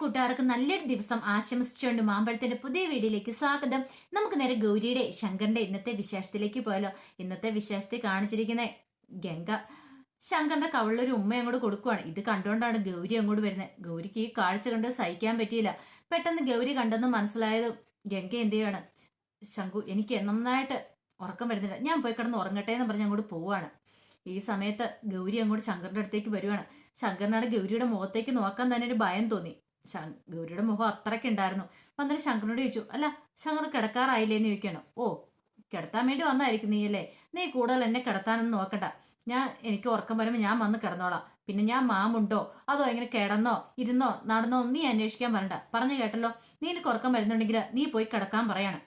കൂട്ടുകാർക്ക് നല്ലൊരു ദിവസം ആശംസിച്ചുകൊണ്ട് മാമ്പഴത്തിന്റെ പുതിയ വീഡിയോയിലേക്ക് സ്വാഗതം. നമുക്ക് നേരെ ഗൗരിയുടെ ശങ്കറിന്റെ ഇന്നത്തെ വിശേഷത്തിലേക്ക് പോയാലോ. ഇന്നത്തെ വിശേഷത്തിൽ കാണിച്ചിരിക്കുന്ന ഗംഗ. ശങ്കറിന്റെ കവളിലൊരു ഉമ്മ അങ്ങോട്ട് കൊടുക്കുവാണ്. ഇത് കണ്ടുകൊണ്ടാണ് ഗൗരി അങ്ങോട്ട് വരുന്നത്. ഗൗരിക്ക് ഈ കാഴ്ച കണ്ട് സഹിക്കാൻ പറ്റിയില്ല. പെട്ടെന്ന് ഗൗരി കണ്ടെന്ന് മനസ്സിലായത് ഗംഗ എന്ത് ചെയ്യാണ്? ശങ്കു എനിക്ക് നന്നായിട്ട് ഉറക്കം വരുന്നില്ല ഞാൻ പോയി കിടന്ന് ഉറങ്ങട്ടെ എന്ന് പറഞ്ഞ് അങ്ങോട്ട് പോവാണ്. ഈ സമയത്ത് ഗൗരി അങ്ങോട്ട് ശങ്കറിന്റെ അടുത്തേക്ക് വരുവാണ്. ശങ്കറിനാണ് ഗൗരിയുടെ മുഖത്തേക്ക് നോക്കാൻ തന്നെ ഒരു ഭയം തോന്നി. ഗൗരിയുടെ മുഖം അത്രയ്ക്ക് ഉണ്ടായിരുന്നു. അന്നേരം ശങ്കറിനോട് ചോദിച്ചു അല്ല ശങ്കർ കിടക്കാറായില്ലേ എന്ന് ചോദിക്കണം ഓ കിടത്താൻ വേണ്ടി വന്നായിരിക്കും നീ അല്ലേ നീ കൂടുതൽ എന്നെ കിടത്താനൊന്നും നോക്കണ്ട. ഞാൻ എനിക്ക് ഉറക്കം വരുമ്പോൾ ഞാൻ വന്ന് കിടന്നോളാം. പിന്നെ ഞാൻ മാമുണ്ടോ? അതോ എങ്ങനെ കിടന്നോ ഇരുന്നോ നടന്നോ നീ അന്വേഷിക്കാൻ പറയണ്ട. പറഞ്ഞു കേട്ടല്ലോ. നീ എനിക്ക് ഉറക്കം വരുന്നുണ്ടെങ്കിൽ നീ പോയി കിടക്കാൻ പറയാണ്.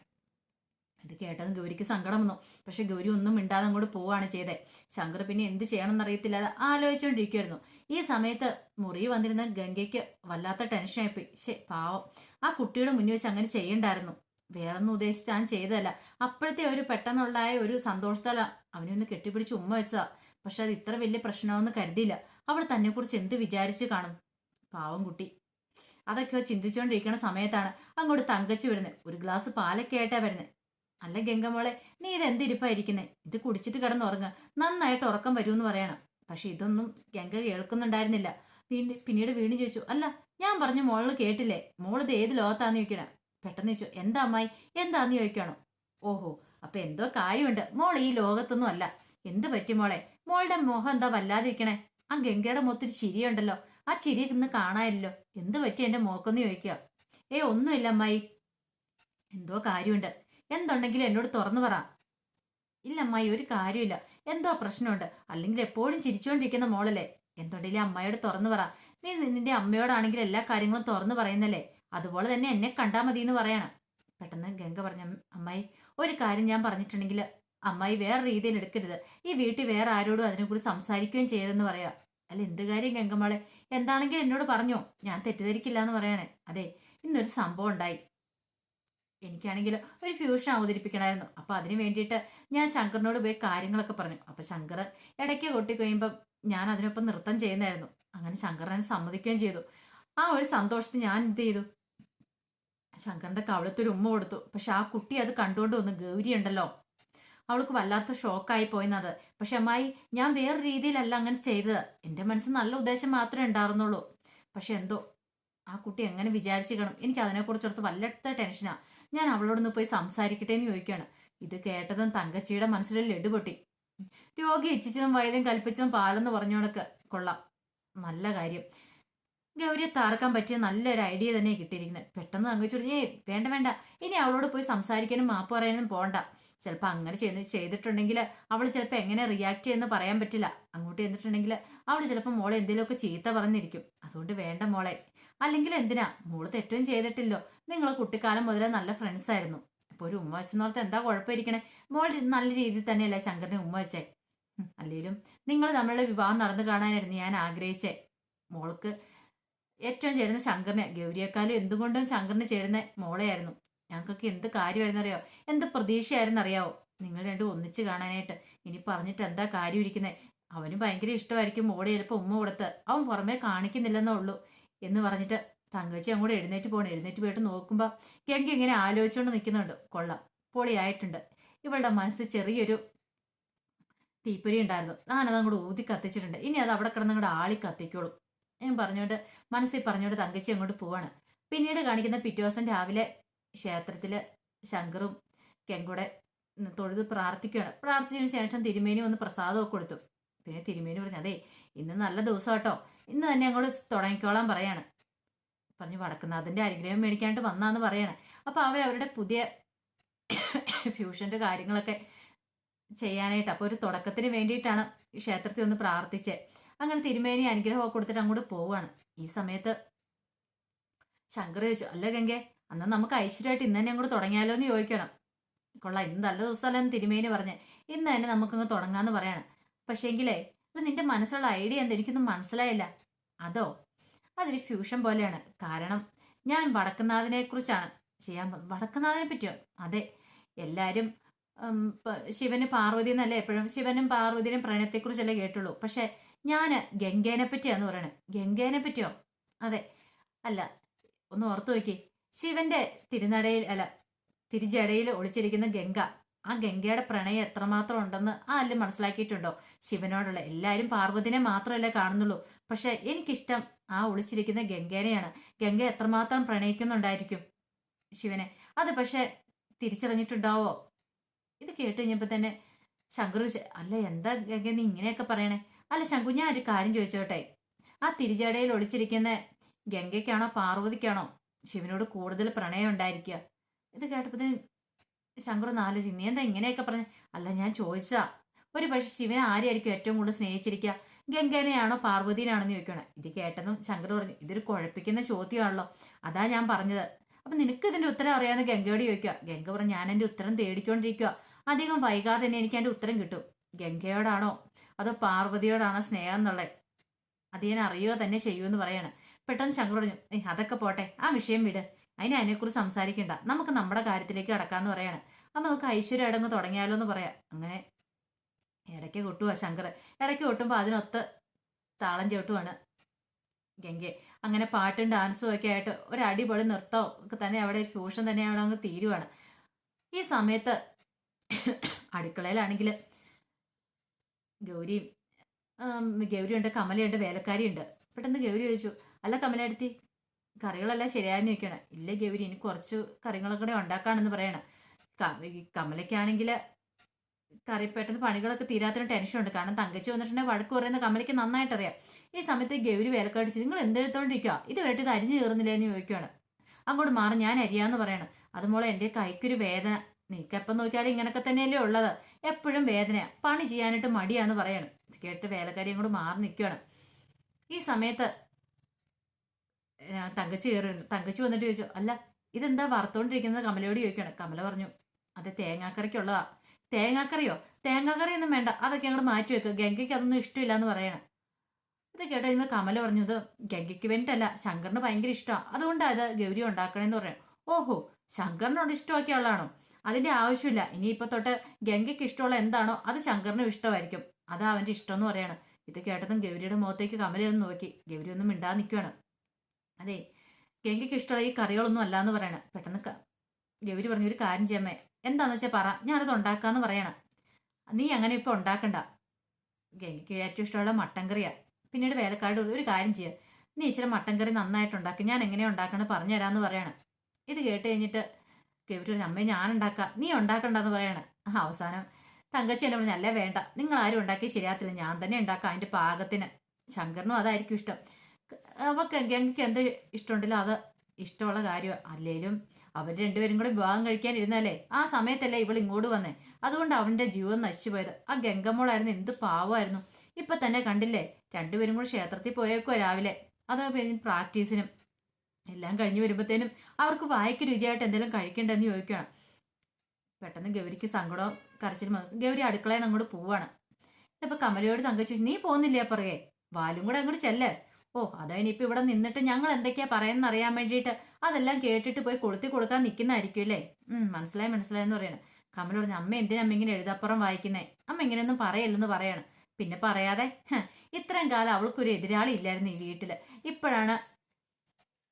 ഇത് കേട്ടതും ഗൗരിക്ക് സങ്കടം വന്നു. പക്ഷെ ഗൗരി ഒന്നും മിണ്ടാതെ അങ്ങോട്ട് പോവാണ് ചെയ്തത് ശങ്കർ പിന്നെ എന്ത് ചെയ്യണമെന്ന് അറിയത്തില്ലാതെ ആലോചിച്ചുകൊണ്ടിരിക്കുമായിരുന്നു ഈ സമയത്ത് മുറി വന്നിരുന്ന ഗംഗയ്ക്ക് വല്ലാത്ത ടെൻഷനായിപ്പോയി ശേ പാവം. ആ കുട്ടിയുടെ മുന്നിൽ വെച്ച് അങ്ങനെ ചെയ്യണ്ടായിരുന്നു. വേറൊന്നും ഉദ്ദേശിച്ച് ഞാൻ ചെയ്തതല്ല. അപ്പോഴത്തെ ഒരു പെട്ടെന്നുള്ളായ ഒരു സന്തോഷത്തല അവനെ ഒന്ന് കെട്ടിപ്പിടിച്ച് ഉമ്മ വെച്ചതാ. പക്ഷെ അത് ഇത്ര വലിയ പ്രശ്നമാവെന്ന് കരുതിയില്ല. അവൾ തന്നെ കുറിച്ച് എന്ത് വിചാരിച്ചു കാണും? പാവം കുട്ടി. അതൊക്കെ ചിന്തിച്ചുകൊണ്ടിരിക്കുന്ന സമയത്താണ് അങ്ങോട്ട് തങ്കച്ചു വരുന്നത് ഒരു ഗ്ലാസ് പാലൊക്കെ ആയിട്ടാണ് വരുന്നത് അല്ല ഗംഗമോളെ നീ ഇത് എന്തിരിപ്പായിരിക്കുന്നേ ഇത് കുടിച്ചിട്ട് കിടന്നുറങ്ങ. നന്നായിട്ട് ഉറക്കം വരുമെന്ന് പറയണം. പക്ഷെ ഇതൊന്നും ഗംഗ കേൾക്കുന്നുണ്ടായിരുന്നില്ല. പിന്നെ പിന്നീട് വീണ് ചോദിച്ചു അല്ല ഞാൻ പറഞ്ഞ മോൾ കേട്ടില്ലേ? മോളിത് ഏത് ലോകത്താന്ന് ചോദിക്കണ. പെട്ടെന്ന് ചോദിച്ചു എന്താ അമ്മായി? എന്താന്ന് ചോദിക്കണോ? ഓഹോ അപ്പൊ എന്തോ കാര്യമുണ്ട്. മോൾ ഈ ലോകത്തൊന്നും അല്ല. എന്ത് പറ്റി മോളെ? മോളുടെ മോഹം എന്താ വല്ലാതിരിക്കണേ? ആ ഗംഗയുടെ മുഖത്തൊരു ചിരിയുണ്ടല്ലോ. ആ ചിരി ഇന്ന് കാണാനല്ലോ എന്ത് പറ്റി എന്റെ മോക്കൊന്ന് ചോദിക്കുക. ഏ ഒന്നുമില്ല അമ്മായി. എന്തോ കാര്യമുണ്ട്. എന്തുണ്ടെങ്കിലും എന്നോട് തുറന്നു പറ. ഇല്ല അമ്മായി ഒരു കാര്യമില്ല എന്തോ പ്രശ്നമുണ്ട്. അല്ലെങ്കിൽ എപ്പോഴും ചിരിച്ചുകൊണ്ടിരിക്കുന്ന മോളല്ലേ? എന്തുണ്ടെങ്കിലും അമ്മയോട് തുറന്നു പറ. നീ നിന്റെ അമ്മയോടാണെങ്കിൽ എല്ലാ കാര്യങ്ങളും തുറന്നു പറയുന്നല്ലേ? അതുപോലെ തന്നെ എന്നെ കണ്ടാൽ മതി എന്ന് പറയണം. പെട്ടെന്ന് ഗംഗ പറഞ്ഞ അമ്മായി ഒരു കാര്യം ഞാൻ പറഞ്ഞിട്ടുണ്ടെങ്കിൽ അമ്മായി വേറെ രീതിയിൽ എടുക്കരുത്. ഈ വീട്ടിൽ വേറെ ആരോടും അതിനെക്കുറിച്ച് സംസാരിക്കുകയും ചെയ്യരുതെന്ന് പറയാം. അല്ല എന്ത് കാര്യം ഗംഗമ്മളെ എന്താണെങ്കിലും എന്നോട് പറഞ്ഞോ. ഞാൻ തെറ്റിദ്ധരിക്കില്ല എന്ന് പറയണേ. അതെ ഇന്നൊരു സംഭവം ഉണ്ടായി. എനിക്കാണെങ്കിൽ ഒരു ഫ്യൂഷൻ അവതരിപ്പിക്കണമായിരുന്നു. അപ്പൊ അതിന് വേണ്ടിയിട്ട് ഞാൻ ശങ്കറിനോട് പോയി കാര്യങ്ങളൊക്കെ പറഞ്ഞു. അപ്പൊ ശങ്കർ ഇടയ്ക്ക് കൊട്ടി കഴിയുമ്പം ഞാൻ അതിനൊപ്പം നൃത്തം ചെയ്യുന്നതായിരുന്നു. അങ്ങനെ ശങ്കർ എന്നെ സമ്മതിക്കുകയും ചെയ്തു. ആ ഒരു സന്തോഷത്തിൽ ഞാൻ എന്ത് ചെയ്തു? ശങ്കറിന്റെ കവളത്തൊരു ഉമ്മ കൊടുത്തു. പക്ഷെ ആ കുട്ടി അത് കണ്ടുകൊണ്ട് വന്നു ഗൗരി ഉണ്ടല്ലോ അവൾക്ക് വല്ലാത്ത ഷോക്കായി പോയെന്നത്. പക്ഷെ അമ്മായി ഞാൻ വേറെ രീതിയിലല്ല അങ്ങനെ ചെയ്തത്. എന്റെ മനസ്സിൽ നല്ല ഉദ്ദേശം മാത്രമേ ഉണ്ടായിരുന്നുള്ളൂ. പക്ഷെ എന്തോ ആ കുട്ടി എങ്ങനെ വിചാരിച്ചു എനിക്ക് അതിനെക്കുറിച്ചോർത്ത് വല്ലാത്ത ടെൻഷനാ ഞാൻ അവളോടൊന്ന് പോയി സംസാരിക്കട്ടെ എന്ന് ചോദിക്കുകയാണ്. ഇത് കേട്ടതും തങ്കച്ചിയുടെ മനസ്സിൽ ലഡു പൊട്ടി. രോഗി ഇച്ഛിച്ചതും വൈദ്യം കൽപ്പിച്ചതും പാലെന്ന് പറഞ്ഞോണക്ക് കൊള്ളാം. നല്ല കാര്യം. ഗൗരിയെ താർക്കാൻ പറ്റിയ നല്ലൊരു ഐഡിയ തന്നെ കിട്ടിയിരിക്കുന്നത് പെട്ടെന്ന് തങ്കച്ചു ഏ വേണ്ട വേണ്ട. ഇനി അവളോട് പോയി സംസാരിക്കാനും മാപ്പ് പറയാനും പോണ്ട. ചിലപ്പോൾ അങ്ങനെ ചെയ്ത് ചെയ്തിട്ടുണ്ടെങ്കിൽ അവൾ ചിലപ്പോൾ എങ്ങനെ റിയാക്ട് ചെയ്യുന്ന പറയാൻ പറ്റില്ല. അങ്ങോട്ട് ചെന്നിട്ടുണ്ടെങ്കിൽ അവൾ ചിലപ്പോൾ മോളെ എന്തെങ്കിലുമൊക്കെ ചീത്ത പറഞ്ഞിരിക്കും. അതുകൊണ്ട് വേണ്ട മോളെ. അല്ലെങ്കിൽ എന്തിനാ? മോൾ തെറ്റും ചെയ്തിട്ടില്ലോ. നിങ്ങൾ കുട്ടിക്കാലം മുതലേ നല്ല ഫ്രണ്ട്സ് ആയിരുന്നു. അപ്പൊ ഒരു ഉമ്മ വെച്ചെന്നോർത്ത് എന്താ കുഴപ്പമായിരിക്കണേ മോൾ നല്ല രീതിയിൽ തന്നെയല്ലേ ശങ്കറിനെ ഉമ്മ വെച്ചേ? അല്ലെങ്കിലും നിങ്ങൾ നമ്മളുടെ വിവാഹം നടന്നു കാണാനായിരുന്നു ഞാൻ ആഗ്രഹിച്ചേ. മോൾക്ക് ഏറ്റവും ചേരുന്ന ശങ്കറിനെ ഗൗരിയേക്കാളും എന്തുകൊണ്ടും ശങ്കറിന് ചേരുന്ന മോളെയായിരുന്നു. ഞങ്ങൾക്കൊക്കെ എന്ത് കാര്യമായിരുന്നു അറിയോ എന്ത് പ്രതീക്ഷയായിരുന്നു അറിയാവോ നിങ്ങൾ രണ്ടും ഒന്നിച്ച് കാണാനായിട്ട്. ഇനി പറഞ്ഞിട്ട് എന്താ കാര്യം ഇരിക്കുന്നത് അവന് ഭയങ്കര ഇഷ്ടമായിരിക്കും മോളെ ചിലപ്പോൾ ഉമ്മ കൊടുത്ത്. അവൻ പുറമേ കാണിക്കുന്നില്ലെന്നേ ഉള്ളൂ. എന്ന് പറഞ്ഞിട്ട് തങ്കച്ചി അങ്ങോട്ട് എഴുന്നേറ്റ് പോകണം എഴുന്നേറ്റ് പോയിട്ട് നോക്കുമ്പോൾ ഗംഗ ഇങ്ങനെ ആലോചിച്ചുകൊണ്ട് നിൽക്കുന്നുണ്ട് കൊള്ളാം. പൊളിയായിട്ടുണ്ട്. ഇവളുടെ മനസ്സ് ചെറിയൊരു തീപ്പൊരി ഉണ്ടായിരുന്നു. ഞാനത് അങ്ങോട്ട് ഊതി കത്തിച്ചിട്ടുണ്ട്. ഇനി അത് അവിടെ കിടന്ന് അങ്ങോട്ട് ആളി കത്തിക്കോളും. ഞാൻ പറഞ്ഞോണ്ട് മനസ്സിൽ പറഞ്ഞോണ്ട് തങ്കച്ചി അങ്ങോട്ട് പോവാണ്. പിന്നീട് കാണിക്കുന്ന പിറ്റേ ദിവസം രാവിലെ ക്ഷേത്രത്തിൽ ശങ്കറും കെങ്കൂടെ തൊഴുത് പ്രാർത്ഥിക്കുകയാണ് പ്രാർത്ഥിച്ചതിന് ശേഷം തിരുമേനി വന്ന് പ്രസാദമൊക്കെ കൊടുത്തു. പിന്നെ തിരുമേനി പറഞ്ഞു അതെ ഇന്ന് നല്ല ദിവസം കേട്ടോ. ഇന്ന് തന്നെ അങ്ങോട്ട് തുടങ്ങിക്കോളാൻ പറയാണ്. പറഞ്ഞു വടക്കുന്നാഥന്റെ അനുഗ്രഹം മേടിക്കാനായിട്ട് വന്നാന്ന് പറയാണ്. അപ്പൊ അവരവരുടെ പുതിയ ഫ്യൂഷന്റെ കാര്യങ്ങളൊക്കെ ചെയ്യാനായിട്ട് അപ്പൊ ഒരു തുടക്കത്തിന് വേണ്ടിയിട്ടാണ് ഈ ക്ഷേത്രത്തിൽ ഒന്ന് പ്രാർത്ഥിച്ച്. അങ്ങനെ തിരുമേനി അനുഗ്രഹമൊക്കെ കൊടുത്തിട്ട് അങ്ങോട്ട് പോവുകയാണ് ഈ സമയത്ത് ശങ്കർ ചോദിച്ചു അല്ല ഗംഗെ അന്ന് നമുക്ക് ഐശ്വര്യമായിട്ട് ഇന്ന് തന്നെ അങ്ങോട്ട് തുടങ്ങിയാലോ എന്ന് ചോദിക്കണം. കൊള്ളാം ഇന്ന് നല്ല ദിവസമല്ലെന്ന് തിരുമേനി പറഞ്ഞ്. ഇന്ന് തന്നെ നമുക്കങ്ങ് തുടങ്ങാന്ന് പറയാണ്. പക്ഷേങ്കിലേ ഇത് നിന്റെ മനസ്സുള്ള ഐഡിയ എന്താ? എനിക്കൊന്നും മനസ്സിലായില്ല. അതോ? അതൊരു ഫ്യൂഷൻ പോലെയാണ്. കാരണം ഞാൻ വടക്കുന്നാഥിനെ കുറിച്ചാണ്. ചെയ്യാൻ വടക്കുന്നാഥിനെ പറ്റിയോ? അതെ. എല്ലാരും ശിവന് പാർവതി എന്നല്ലേ എപ്പോഴും? ശിവനും പാർവതിയും പ്രണയത്തെക്കുറിച്ചല്ലേ കേട്ടുള്ളൂ. പക്ഷെ ഞാൻ ഗംഗേനെ പറ്റിയാന്ന് പറയണേ. ഗംഗേനെ പറ്റിയോ? അതെ. അല്ല ഒന്ന് ഓർത്തു നോക്കി. ശിവന്റെ തിരുനടയിൽ അല്ല തിരിച്ചടയിൽ ഒളിച്ചിരിക്കുന്ന ഗംഗ. ആ ഗംഗയുടെ പ്രണയം എത്രമാത്രം ഉണ്ടെന്ന് ആ അല്ല് മനസ്സിലാക്കിയിട്ടുണ്ടോ? ശിവനോടുള്ള എല്ലാവരും പാർവതിനെ മാത്രമല്ലേ കാണുന്നുള്ളൂ. പക്ഷെ എനിക്കിഷ്ടം ആ ഒളിച്ചിരിക്കുന്ന ഗംഗേനെയാണ്. ഗംഗ എത്രമാത്രം പ്രണയിക്കുന്നുണ്ടായിരിക്കും ശിവനെ? അത് പക്ഷെ തിരിച്ചറിഞ്ഞിട്ടുണ്ടാവോ? ഇത് കേട്ട് കഴിഞ്ഞപ്പോ തന്നെ ശങ്കർ അല്ല എന്താ ഗംഗ നീ ഇങ്ങനെയൊക്കെ പറയണേ? അല്ല ശങ്കു ഞാൻ ഒരു കാര്യം ചോദിച്ചോട്ടെ. ആ തിരിച്ചടയിൽ ഒളിച്ചിരിക്കുന്ന ഗംഗയ്ക്കാണോ പാർവതിക്കാണോ ശിവനോട് കൂടുതൽ പ്രണയം ഉണ്ടായിരിക്കുക? ഇത് കേട്ടപ്പോഴത്തേനും ശങ്കർ നാല് നീ എന്താ ഇങ്ങനെയൊക്കെ പറഞ്ഞ? അല്ല ഞാൻ ചോദിച്ചാ ഒരു പക്ഷെ ശിവനെ ആരെയായിരിക്കും ഏറ്റവും കൂടുതൽ സ്നേഹിച്ചിരിക്കുക? ഗംഗനെയാണോ പാർവതിനാണോ എന്ന് ചോദിക്കണം ഇത് കേട്ടതും ശങ്കർ പറഞ്ഞു ഇതൊരു കുഴപ്പിക്കുന്ന ചോദ്യമാണല്ലോ. അതാ ഞാൻ പറഞ്ഞത്. അപ്പൊ നിനക്ക് ഇതിന്റെ ഉത്തരം അറിയാന്ന് ഗംഗയോട് ചോദിക്കുക ഗംഗ പറഞ്ഞു ഞാൻ എന്റെ ഉത്തരം തേടിക്കൊണ്ടിരിക്കുക അധികം വൈകാതെ തന്നെ എനിക്ക് എന്റെ ഉത്തരം കിട്ടും. ഗംഗയോടാണോ അതോ പാർവതിയോടാണോ സ്നേഹം എന്നുള്ളത്? അത് ഞാൻ അറിയുക തന്നെ എന്ന് പറയാണ്. പെട്ടെന്ന് ശങ്കർ പറഞ്ഞു "ഏയ് അതൊക്കെ പോട്ടെ. ആ വിഷയം വിട്. അതിന് അതിനെക്കുറിച്ച് സംസാരിക്കണ്ട. നമുക്ക് നമ്മുടെ കാര്യത്തിലേക്ക് കടക്കാന്ന് പറയാണ്. അപ്പൊ നമുക്ക് ഐശ്വര്യം അടങ്ങ് തുടങ്ങിയാലോ എന്ന് പറയാം. അങ്ങനെ ഇടയ്ക്ക് കൊട്ടുവാ ശങ്കർ ഇടയ്ക്ക് കൊട്ടുമ്പോൾ അതിനൊത്ത് താളം ചവിട്ടുവാണ് ഗംഗെ അങ്ങനെ പാട്ടും ഡാൻസും ഒക്കെ ആയിട്ട് ഒരു അടിപൊളി നൃത്തം ഒക്കെ തന്നെ അവിടെ ഫ്യൂഷൻ തന്നെ അവിടെ അങ്ങ് തീരുവാണ്. ഈ സമയത്ത് അടുക്കളയിലാണെങ്കിൽ ഗൗരിയും ഗൗരിയുണ്ട് കമലയുണ്ട് വേലക്കാരിയുണ്ട്. പെട്ടെന്ന് ഗൗരി ചോദിച്ചു അല്ല കമലടുത്തി കറികളെല്ലാം ശരിയായെന്ന് ചോദിക്കണം. ഇല്ല ഗൗരി ഇനി കുറച്ച് കറികളൊക്കെ കൂടെ ഉണ്ടാക്കാണെന്ന് പറയണം. കമലയ്ക്കാണെങ്കിൽ കറി പെട്ടെന്ന് പണികളൊക്കെ തീരാത്തൊരു ടെൻഷനുണ്ട് കാരണം തങ്കച്ചി വന്നിട്ടുണ്ടെങ്കിൽ വഴക്ക് പറയുന്ന കമലയ്ക്ക് നന്നായിട്ട് അറിയാം ഈ സമയത്ത് ഗൗരി വിലക്കടിച്ച് നിങ്ങൾ എന്തെടുത്തോണ്ടിരിക്കുക ഇത് വേണ്ടി ഇത് അരിഞ്ഞു കയറുന്നില്ല എന്ന് ചോദിക്കുകയാണ് അങ്ങോട്ട് മാറി ഞാൻ അരിയാന്ന് പറയണം. അതുമോളെ എന്റെ കൈക്കൊരു വേദന. നീക്കെപ്പം നോക്കിയാലും ഇങ്ങനൊക്കെ തന്നെയല്ലേ ഉള്ളത്. എപ്പോഴും വേദന പണി ചെയ്യാനായിട്ട് മടിയാന്ന് പറയണം. കേട്ട് വേലക്കാരി അങ്ങോട്ട് മാറി നിൽക്കുകയാണ് ഈ സമയത്ത് തങ്കച്ചി കയറി തങ്കച്ചി വന്നിട്ട് ചോദിച്ചു അല്ല ഇതെന്താ വറുത്തോണ്ടിരിക്കുന്നത്? കമലയോട് ചോദിക്കണം കമല പറഞ്ഞു അത് തേങ്ങാക്കറിക്കുള്ളതാ. തേങ്ങാക്കറിയോ? തേങ്ങാക്കറി ഒന്നും വേണ്ട. അതൊക്കെ അങ്ങോട്ട് മാറ്റി വെക്കുക ഗംഗയ്ക്ക് അതൊന്നും ഇഷ്ടമില്ല എന്ന് പറയണം. ഇത് കേട്ട് കഴിയുമ്പോൾ കമല പറഞ്ഞു ഇത് ഗംഗയ്ക്ക് വേണ്ടിയിട്ടല്ല ശങ്കറിന് ഭയങ്കര ഇഷ്ടമാണ് അതുകൊണ്ടാണ് അത് ഗൗരി ഉണ്ടാക്കണേന്ന് പറയണം. ഓഹോ ശങ്കറിനോട് ഇഷ്ടമൊക്കെയുള്ളതാണോ അതിന്റെ ആവശ്യമില്ല. ഇനിയിപ്പോ തൊട്ട് ഗംഗയ്ക്ക് ഇഷ്ടമുള്ള എന്താണോ അത് ശങ്കറിനും ഇഷ്ടമായിരിക്കും. അതാ അവന്റെ ഇഷ്ടം എന്ന് പറയണം. ഇത് കേട്ടതും ഗൗരിയുടെ മുഖത്തേക്ക് കമലയൊന്ന് നോക്കി. ഗൗരി ഒന്നും മിണ്ടാ നിൽക്കുകയാണ് അതെ ഗംഗയ്ക്ക് ഇഷ്ടമുള്ള ഈ കറികളൊന്നും അല്ല എന്ന് പറയണ. പെട്ടെന്ന് ഗൗരി പറഞ്ഞു ഒരു കാര്യം ചെയ്യാമേ എന്താന്ന് വെച്ചാൽ പറ. ഞാനത് ഉണ്ടാക്കാന്ന് പറയണം. നീ അങ്ങനെ ഇപ്പൊ ഉണ്ടാക്കണ്ട. ഗംഗയ്ക്ക് ഏറ്റവും ഇഷ്ടമുള്ള മട്ടൻ കറിയാ പിന്നീട് വേലക്കാട് ഒരു കാര്യം ചെയ്യുക നീ ഇച്ചിരി മട്ടൻ കറി നന്നായിട്ട് ഉണ്ടാക്കി. ഞാൻ എങ്ങനെയാ ഉണ്ടാക്കണത് പറഞ്ഞു തരാമെന്ന് പറയണം. ഇത് കേട്ട് കഴിഞ്ഞിട്ട് ഗൗരി പറഞ്ഞു അമ്മേ ഞാൻ ഉണ്ടാക്കാം. നീ ഉണ്ടാക്കണ്ടെന്ന് പറയണം. അവസാനം തങ്കച്ചി എന്നെ പറഞ്ഞു അല്ലേ വേണ്ട. നിങ്ങൾ ആരും ഉണ്ടാക്കി ശരിയാത്തില്ല ഞാൻ തന്നെ ഉണ്ടാക്കാം. അതിന്റെ പാകത്തിന്. ശങ്കറിനും അതായിരിക്കും ഇഷ്ടം. അവർക്ക് ഗംഗയ്ക്ക് എന്ത് ഇഷ്ടമുണ്ടല്ലോ അത് ഇഷ്ടമുള്ള കാര്യം അല്ലേലും അവർ രണ്ടുപേരും കൂടെ വിവാഹം കഴിക്കാൻ ഇരുന്നല്ലേ ആ സമയത്തല്ലേ ഇവൾ ഇങ്ങോട്ട് വന്നേ. അതുകൊണ്ട് അവന്റെ ജീവൻ നശിച്ചു പോയത് ആ ഗംഗമ്മോളായിരുന്നു എന്ത് പാവമായിരുന്നു. ഇപ്പൊ തന്നെ കണ്ടില്ലേ? രണ്ടുപേരും കൂടെ ക്ഷേത്രത്തിൽ പോയേക്കോ രാവിലെ. അത് പിന്നെ പ്രാക്ടീസിനും എല്ലാം കഴിഞ്ഞ് വരുമ്പോഴത്തേനും അവർക്ക് വായിക്ക് രുചിയായിട്ട് എന്തെങ്കിലും കഴിക്കണ്ടെന്ന് ചോദിക്കണം പെട്ടെന്ന് ഗൗരിക്ക് സങ്കടം കരച്ചിലും മനസ്സ് ഗൗരി അടുക്കളയിൽ അങ്ങോട്ട് പോവാണ്. ഇതിപ്പോ കമലയോട് തങ്കച്ചു നീ പോകുന്നില്ലേ? പറയേ വാലും കൂടെ അങ്ങോട്ട് ചെല്ല്. ഓ അതതിനിപ്പോ ഇവിടെ നിന്നിട്ട് ഞങ്ങൾ എന്തൊക്കെയാ പറയുന്നത് അറിയാൻ വേണ്ടിയിട്ട് അതെല്ലാം കേട്ടിട്ട് പോയി കൊളുത്തി കൊടുക്കാൻ നിൽക്കുന്നതായിരിക്കും അല്ലേ? ഉം മനസ്സിലായി മനസ്സിലായെന്ന് പറയണം. കമൽ പറഞ്ഞ അമ്മ എന്തിനാ അമ്മ ഇങ്ങനെ എഴുതാപ്പുറം വായിക്കുന്നേ? അമ്മ ഇങ്ങനെയൊന്നും പറയല്ലെന്ന് പറയണം. പിന്നെ പറയാതെ "ഹ്, ഇത്രയും കാലം അവൾക്കൊരു എതിരാളി ഇല്ലായിരുന്നു ഈ വീട്ടിൽ. ഇപ്പോഴാണ്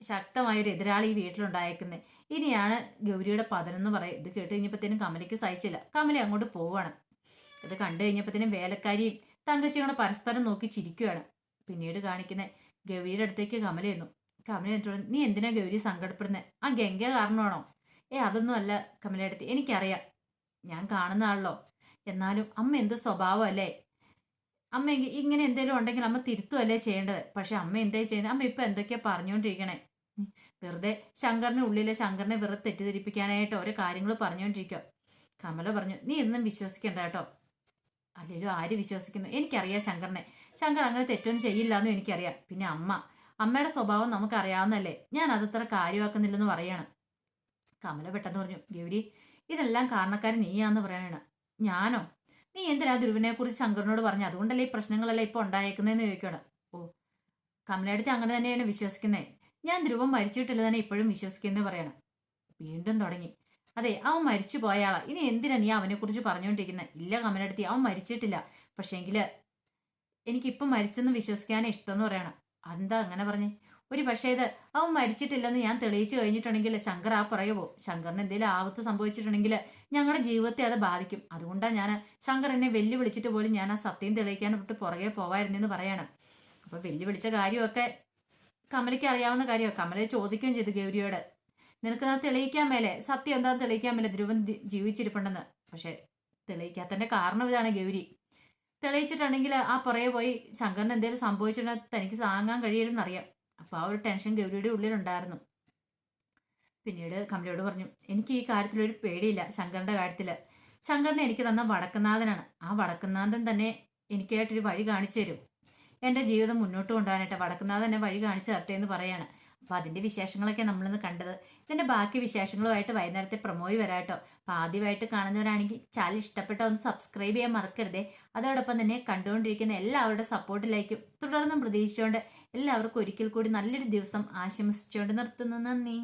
ശക്തമായ ഒരു എതിരാളി ഈ വീട്ടിലുണ്ടായേക്കുന്നത് ഇനിയാണ് ഗൗരിയുടെ പതനെന്ന് പറയും. ഇത് കേട്ട് കഴിഞ്ഞപ്പോഴത്തേനും കമലിക്ക് സഹിച്ചില്ല. കമലി അങ്ങോട്ട് പോവാണ്. ഇത് കണ്ടു കഴിഞ്ഞപ്പോഴത്തേനും വേലക്കാരിയും തങ്കച്ചിയും കൂടെ പരസ്പരം നോക്കി ചിരിക്കുകയാണ് പിന്നീട് കാണിക്കുന്ന ഗൗരിയുടെ അടുത്തേക്ക് കമല ചെന്നു. കമല എന്നിട്ട് നീ എന്തിനാ ഗൗരി സങ്കടപ്പെടുന്നത് ആ ഗംഗ കാരണമാണോ? ഏ അതൊന്നും അല്ല കമലയുടെ അടുത്ത്. എനിക്കറിയാം. ഞാൻ കാണുന്ന ആളല്ലോ. എന്നാലും അമ്മ എന്ത് സ്വഭാവമല്ലേ? അമ്മ ഇങ്ങനെ എന്തെങ്കിലും ഉണ്ടെങ്കിൽ അമ്മ തിരുത്തുമല്ലേ ചെയ്യേണ്ടത്? പക്ഷെ അമ്മ എന്തേ ചെയ്യുന്നത് അമ്മ ഇപ്പൊ എന്തൊക്കെയാ പറഞ്ഞുകൊണ്ടിരിക്കണേ. വെറുതെ ശങ്കറിന് ഉള്ളിലെ ശങ്കറിനെ വെറുതെ തെറ്റിദ്ധരിപ്പിക്കാനായിട്ട് ഓരോ കാര്യങ്ങൾ പറഞ്ഞുകൊണ്ടിരിക്കുക കമല പറഞ്ഞു നീ എന്നും വിശ്വസിക്കണ്ട കേട്ടോ. അല്ലെങ്കിലും ആര് വിശ്വസിക്കുന്നു? എനിക്കറിയാം ശങ്കറിനെ. ശങ്കർ അങ്ങനെ തെറ്റൊന്നും ചെയ്യില്ല എന്നും എനിക്കറിയാം. പിന്നെ അമ്മ അമ്മയുടെ സ്വഭാവം നമുക്കറിയാവുന്നല്ലേ. ഞാൻ അതത്ര കാര്യമാക്കുന്നില്ലെന്ന് പറയാണ്. കമല പെട്ടെന്ന് പറഞ്ഞു ഗൗരി ഇതെല്ലാം കാരണക്കാരൻ നീയാന്ന് പറയണ. ഞാനോ? നീ എന്തിനാ ധ്രുവിനെ കുറിച്ച് ശങ്കറിനോട് പറഞ്ഞു? അതുകൊണ്ടല്ലേ ഈ പ്രശ്നങ്ങളെല്ലാം ഇപ്പൊ ഉണ്ടായേക്കുന്നതെന്ന് ചോദിക്കണം ഓ കമലയടുത്ത് അങ്ങനെ തന്നെയാണ് വിശ്വസിക്കുന്നത് ഞാൻ ധ്രുവം മരിച്ചിട്ടില്ല തന്നെ ഇപ്പോഴും വിശ്വസിക്കുന്നത് പറയണം. വീണ്ടും തുടങ്ങി അതെ അവൻ മരിച്ചു പോയാളാ ഇനി എന്തിനാ നീ അവനെ കുറിച്ച് പറഞ്ഞുകൊണ്ടിരിക്കുന്നത് ഇല്ല കമലടുത്തി അവൻ മരിച്ചിട്ടില്ല. പക്ഷേങ്കിൽ എനിക്കിപ്പം മരിച്ചെന്ന് വിശ്വസിക്കാൻ ഇഷ്ടം എന്ന് പറയണം. എന്താ അങ്ങനെ പറഞ്ഞേ? ഒരു പക്ഷേ ഇത് അവൻ മരിച്ചിട്ടില്ലെന്ന് ഞാൻ തെളിയിച്ചു കഴിഞ്ഞിട്ടുണ്ടെങ്കിൽ ശങ്കർ ആ പറയുമോ ശങ്കറിന് എന്തെങ്കിലും ആപത്ത് സംഭവിച്ചിട്ടുണ്ടെങ്കിൽ ഞങ്ങളുടെ ജീവിതത്തെ അത് ബാധിക്കും. അതുകൊണ്ടാണ് ഞാൻ ശങ്കർ എന്നെ വെല്ലുവിളിച്ചിട്ട് പോലും ഞാൻ ആ സത്യം തെളിയിക്കാൻ വിട്ട് പുറകെ പോവായിരുന്നെന്ന് പറയണം. അപ്പൊ വെല്ലുവിളിച്ച കാര്യമൊക്കെ കമലയ്ക്ക് അറിയാവുന്ന കാര്യമാണ്. കമല ചോദിക്കുകയും ചെയ്തു ഗൗരിയോട്. നിനക്ക് നാ തെളിയിക്കാൻ മേലെ സത്യം എന്താന്ന് തെളിയിക്കാൻ മേലെ ധ്രുവൻ ജീവിച്ചിരിപ്പുണ്ടെന്ന്. പക്ഷെ തെളിയിക്കാത്തതിന്റെ കാരണം ഇതാണ് ഗൗരി. തെളിയിച്ചിട്ടുണ്ടെങ്കിൽ ആ പുറകെ പോയി ശങ്കറിന് എന്തെങ്കിലും സംഭവിച്ചിട്ടുണ്ടെങ്കിൽ തനിക്ക് താങ്ങാൻ കഴിയില്ലെന്നറിയാം അപ്പോൾ ആ ഒരു ടെൻഷൻ ഗൗരിയുടെ ഉള്ളിലുണ്ടായിരുന്നു. പിന്നീട് കമലയോട് പറഞ്ഞു എനിക്ക് ഈ കാര്യത്തിൽ ഒരു പേടിയില്ല ശങ്കറിന്റെ കാര്യത്തിൽ ശങ്കറിനെ എനിക്ക് തന്ന വടക്കുന്നാഥനാണ്. ആ വടക്കുന്നാഥൻ തന്നെ എനിക്കായിട്ടൊരു വഴി കാണിച്ചു തരും. എന്റെ ജീവിതം മുന്നോട്ട് കൊണ്ടുപോകാനായിട്ട് വടക്കുന്നാഥൻ എന്നെ വഴി കാണിച്ചു തരട്ടെ എന്ന് പറയാണ്. അപ്പോൾ അതിന്റെ വിശേഷങ്ങളൊക്കെ നമ്മളിന്ന് കണ്ടത്. ഇതിന്റെ ബാക്കി വിശേഷങ്ങളുമായിട്ട് വൈകുന്നേരത്തെ പ്രൊമോയി വരാട്ടോ അപ്പോൾ ആദ്യമായിട്ട് കാണുന്നവരാണെങ്കിൽ ചാനൽ ഇഷ്ടപ്പെട്ട ഒന്ന് സബ്സ്ക്രൈബ് ചെയ്യാൻ മറക്കരുതേ. അതോടൊപ്പം തന്നെ കണ്ടുകൊണ്ടിരിക്കുന്ന എല്ലാവരുടെ സപ്പോർട്ടിലേക്കും തുടർന്നും പ്രതീക്ഷിച്ചുകൊണ്ട് എല്ലാവർക്കും ഒരിക്കൽ കൂടി നല്ലൊരു ദിവസം ആശംസിച്ചുകൊണ്ട് നിർത്തുന്നു. നന്ദി.